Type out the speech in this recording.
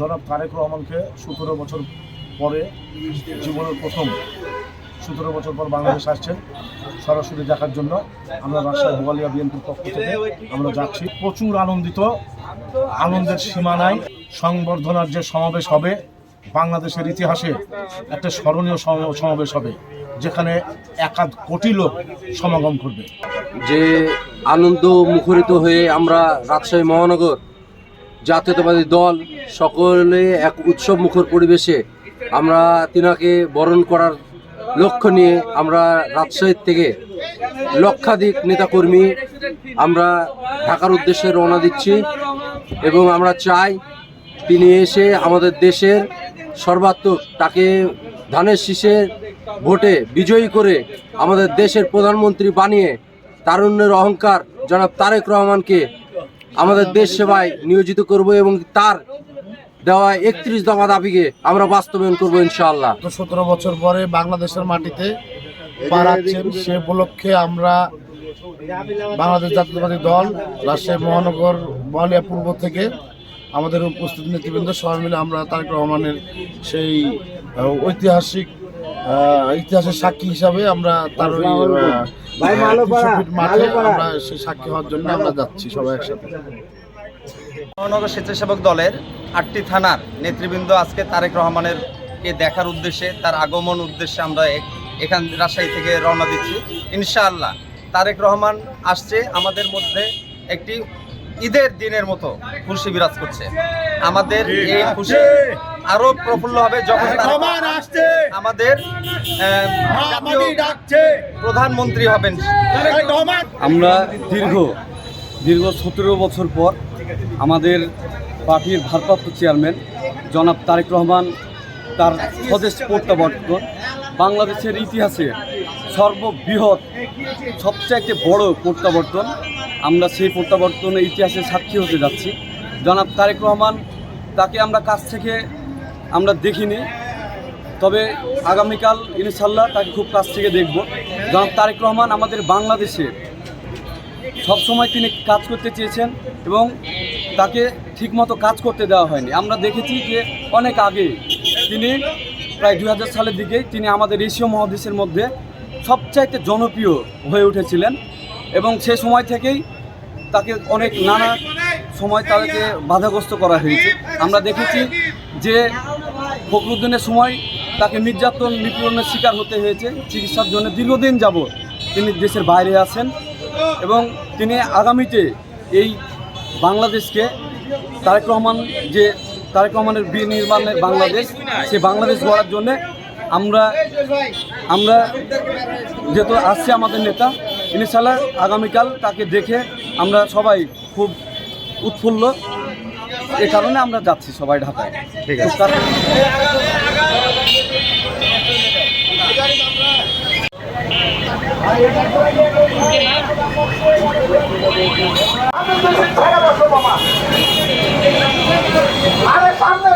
জনাব তারেক রহমানকে সতেরো বছর পরে জীবনের প্রথম সতেরো বছর পর বাংলাদেশ আসছেন সরাসরি দেখার জন্য। আমরা রাজশাহী বোয়ালিয়া বিএনপির পক্ষ থেকে আমরা যাচ্ছি। প্রচুর আনন্দিত, আনন্দের সীমা নাই সংবর্ধনার যে সমাবেশ হবে, বাংলাদেশের ইতিহাসে একটা স্মরণীয় সমাবেশ হবে, যেখানে একাধ কোটি লোক সমাগম করবে। যে আনন্দ মুখরিত হয়ে আমরা রাজশাহী মহানগর জাতীয়তাবাদী দল সকলে এক উৎসব মুখর পরিবেশে আমরা তিনাকে বরণ করার লক্ষ্য নিয়ে আমরা রাজশাহীর থেকে লক্ষাধিক নেতাকর্মী আমরা ঢাকার উদ্দেশ্যে রওনা দিচ্ছি এবং আমরা চাই তিনি এসে আমাদের দেশের সর্বাত্মক তাকে ধানের শীষের ভোটে বিজয়ী করে আমাদের দেশের প্রধানমন্ত্রী বানিয়ে তারুণ্যের অহংকার জনাব তারেক রহমানকে আমাদের দেশ সেবায় নিয়োজিত করব এবং তার দেওয়া একত্রিশ দফা দাবিকে আমরা বাস্তবায়ন করব ইনশাআল্লাহ। তো সতেরো বছর পরে বাংলাদেশের মাটিতে পা সে উপলক্ষে আমরা বাংলাদেশ জাতীয়তাবাদী দল, রাজশাহী মহানগর বলিয়া পূর্ব থেকে আমাদের উপস্থিত নেতৃবৃন্দ সবাই মিলে আমরা তারেক রহমানের সেই ঐতিহাসিক ইতিহাসের সাক্ষী হিসাবে আমরা তার মাঠে আমরা সেই সাক্ষী হওয়ার জন্য আমরা যাচ্ছি সবাই একসাথে। মহানগর স্বেচ্ছাসেবক দলের আটটি থানার নেতৃবৃন্দ আজকে তারেক রহমানের কে দেখার উদ্দেশ্যে তার আগমন উদ্দেশ্যে আমরা এক- এখান রাজশাহী থেকে রওনা দিচ্ছি। ইনশাআল্লাহ তারেক রহমান আসছে আমাদের মধ্যে একটি ঈদের দিনের মতো খুশি বিরাজ করছে। আমাদের এই খুশি আরও প্রফুল্ল হবে যখন আমাদের প্রধানমন্ত্রী হবেন। আমরা দীর্ঘ দীর্ঘ সতেরো বছর পর আমাদের পার্টির ভারপ্রাপ্ত চেয়ারম্যান জনাব তারেক রহমান তার স্বদেশ প্রত্যাবর্তন বাংলাদেশের ইতিহাসে সর্ববৃহৎ সবচাইতে বড় প্রত্যাবর্তন। আমরা সেই প্রত্যাবর্তনের ইতিহাসে সাক্ষী হতে যাচ্ছি। জনাব তারেক রহমান, তাকে আমরা কাছ থেকে আমরা দেখিনি, তবে আগামীকাল ইনশাল্লাহ তাকে খুব কাছ থেকে দেখব। জনাব তারেক রহমান আমাদের বাংলাদেশে সবসময় তিনি কাজ করতে চেয়েছেন এবং তাকে ঠিকমতো কাজ করতে দেওয়া হয়নি। আমরা দেখেছি যে অনেক আগে তিনি প্রায় দু হাজার সালের দিকে তিনি আমাদের এশীয় মহাদেশের মধ্যে সবচাইতে জনপ্রিয় হয়ে উঠেছিলেন এবং সে সময় থেকেই তাকে অনেক নানা সময় তাদেরকে বাধাগ্রস্ত করা হয়েছে। আমরা দেখেছি যে ফখরুদ্দিনের সময় তাকে নির্যাতন নিপীড়নের শিকার হতে হয়েছে, চিকিৎসার জন্য দীর্ঘদিন যাব তিনি দেশের বাইরে আছেন এবং তিনি আগামীতে এই বাংলাদেশকে তারেক রহমান যে তারেক রহমানের বিনির্মাণের বাংলাদেশ, সে বাংলাদেশ গড়ার জন্য আমরা আমরা যেহেতু আসছে আমাদের নেতা ইনশাল্লাহ আগামীকাল তাকে দেখে আমরা সবাই খুব উৎফুল্ল। এ কারণে আমরা যাচ্ছি সবাই ঢাকায়। ঠিক আছে। আরে সামনে